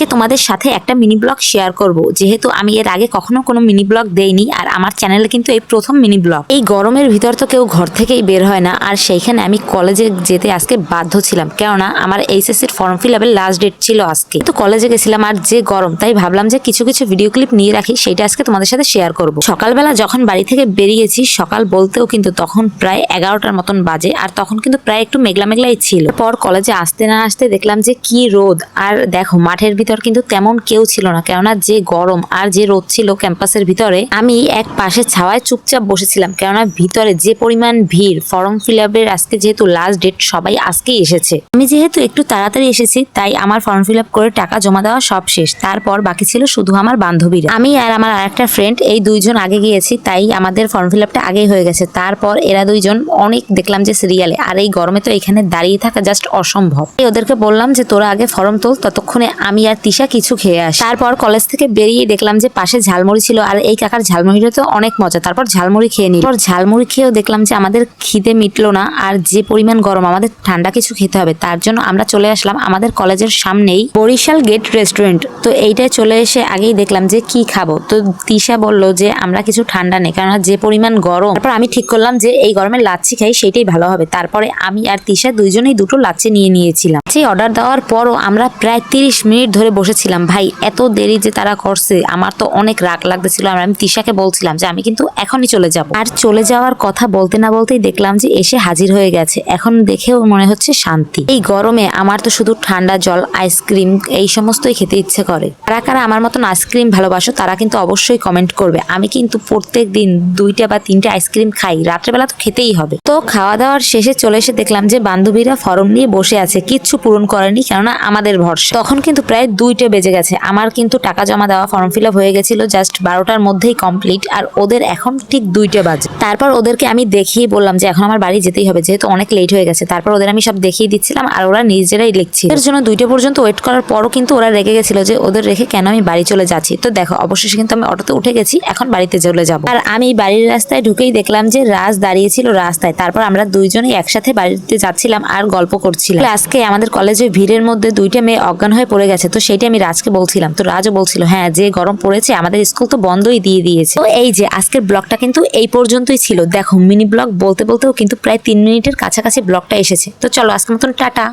আজকে তোমাদের সাথে একটা মিনি ব্লগ শেয়ার করব। যেহেতু আমি এর আগে কখনো কোনো মিনি ব্লগ দেইনি, আর আমার চ্যানেলে কিন্তু এই প্রথম মিনি ব্লগ এই গরমের ভিতর তো কেউ ঘর থেকেই বের হয় না, আর সেইখানে আমি কলেজে যেতে আজকে বাধ্য ছিলাম। কেননা আমার এইচএসসির ফর্ম ফিল আপের লাস্ট ডেট ছিল আজকে। তো কলেজে গেছিলাম, আর যে গরম, তাই ভাবলাম যে কিছু কিছু ভিডিও ক্লিপ নিয়ে রাখি সেটা আজকে তোমাদের সাথে শেয়ার করব। সকালবেলা যখন বাড়ি থেকে বেরিয়েছি, সকাল বলতেও কিন্তু তখন প্রায় এগারোটার মতন বাজে, আর তখন কিন্তু প্রায় একটু মেঘলা মেঘলাই ছিল। পর কলেজে আসতে না আসতে দেখলাম যে কি রোদ, আর দেখো মাঠের ভিতর কিন্তু তেমন কেউ ছিল না। কেননা যে গরম আর যে রোদ ছিল ক্যাম্পাসের ভিতরে, আমি এক পাশে ছাওয়ায় চুপচাপ বসেছিলাম। কেননা ভিতরে যে পরিমাণ ভিড়, ফর্ম ফিল আপের আজকে যেহেতু লাস্ট ডেট সবাই আজকেই এসেছে। আমি যেহেতু একটু তাড়াতাড়ি এসেছি, তাই আমার ফর্ম ফিল আপ করে টাকা জমা দেওয়া সব শেষ। তারপর বাকি ছিল শুধু আমার বান্ধবীরা। আমি আর আমার আরেকটা ফ্রেন্ড এই দুইজন আগে গিয়েছি, তাই আমাদের ফর্ম ফিল আপটা আগেই হয়ে গেছে। তারপর এরা দুইজন অনেক দেখলাম যে সিরিয়ালে আর এই গরমে তো এখানে দাঁড়িয়ে থাকা জাস্ট অসম্ভব। ওদেরকে বললাম যে, তোরা আগে ফর্ম তোল, ততক্ষণে আমি আর তিশা কিছু খেয়ে আসি। তারপর কলেজ থেকে বেরিয়ে দেখলাম যে পাশে ঝালমুড়ি ছিল আর এই কাকার ঝালমুড়িটা তো অনেক মজা। তারপর ঝালমুড়ি খেয়ে নিই ঝালমুড়ি খেয়েও দেখলাম যে আমাদের খিদে মিটলো না আর যে পরিমাণ গরম, আমাদের ঠান্ডা কিছু খেতে হবে। তার জন্য আমরা চলে আসলাম আমাদের কলেজের সামনেই বরিশাল গেট রেস্টুরেন্ট। তো এইটায় চলে এসে আগেই দেখলাম যে কি খাব। তো তিশা বলল যে আমরা কিছু ঠান্ডা নেই, কারণ যে পরিমাণ গরম। তারপর আমি ঠিক করলাম যে এই গরমে লাচ্ছি খাই সেটাই ভালো হবে। তারপরে আমি আর তিশা দুইজনেই দুটো লাচ্ছি নিয়ে নিয়েছিলাম। সেই অর্ডার দেওয়ার পরও আমরা প্রায় তিরিশ মিনিট ধরে বসেছিলাম, ভাই, এত দেরি যে তারা করছে, আমার তো অনেক রাগ লাগতেছিল। আর আমি তিশাকে বলছিলাম যে, আমি কিন্তু এখনই চলে যাব। আর চলে যাওয়ার কথা বলতে না বলতেই দেখলাম যে, এসে হাজির হয়ে গেছে। এখন দেখেও মনে হচ্ছে শান্তি। এই গরমে আমার তো শুধু ঠান্ডা জল, আইসক্রিম এই সমস্তই খেতে ইচ্ছে করে। কারা কারা আমার মতন আইসক্রিম ভালোবাসো, তারা কিন্তু অবশ্যই কমেন্ট করবে। আমি কিন্তু প্রত্যেক দিন দুইটা বা তিনটা আইসক্রিম খাই, রাত্রেবেলা তো খেতেই হবে। তো খাওয়া দাওয়ার শেষে চলে এসে দেখলাম যে, বান্ধবীরা ফর্ম নিয়ে বসে আছে, কিচ্ছু পূরণ করেনি, কেননা আমাদের ভরসা। তখন কিন্তু প্রায় দুইটা বেজে গেছে। আমার কিন্তু টাকা জমা দেওয়া ফর্ম ফিল আপ হয়ে গেছিল জাস্ট বারোটার মধ্যেই কমপ্লিট আর ওদের এখন ঠিক দুইটা বাজে। তারপর ওদেরকে আমি দেখিয়ে বললাম যে এখন আমার বাড়ি যেতেই হবে, যেহেতু অনেক লেট হয়ে গেছে। তারপর ওদের আমি সব দেখিয়ে দিচ্ছিলাম, আর ওরা নিজেরাই লিখছিল। এর জন্য দুইটা পর্যন্ত ওয়েট করার পরও কিন্তু ওরা রেগে গেছিল যে ওদের রেখে কেন আমি বাড়ি চলে যাচ্ছি। তো দেখো, অবশেষে কিন্তু আমি অটোতে উঠে গেছি, এখন বাড়িতে চলে যাব। আর আমি বাড়ির রাস্তায় ঢুকেই দেখলাম যে রাজ দাঁড়িয়েছিল রাস্তায়। তারপর আমরা দুইজনেই একসাথে বাড়িতে যাচ্ছিলাম আর গল্প করছিলাম। আজকে আমাদের কলেজে ভিড়ের মধ্যে দুইটা মেয়ে অজ্ঞান হয়ে পড়ে গেছে। তো সেইটা আমি রাজকে বলছিলাম। তো রাজও বলছিল হ্যাঁ যে গরম পড়েছে, আমাদের স্কুল তো বন্ধই দিয়ে দিয়েছে। তো এই যে আজকের ব্লগটা কিন্তু এই পর্যন্তই ছিল। দেখো, মিনি ব্লগ বলতে বলতেও কিন্তু প্রায় তিন মিনিটের কাছাকাছি ব্লগটা এসেছে। তো চলো, আজকের মতন টাটা।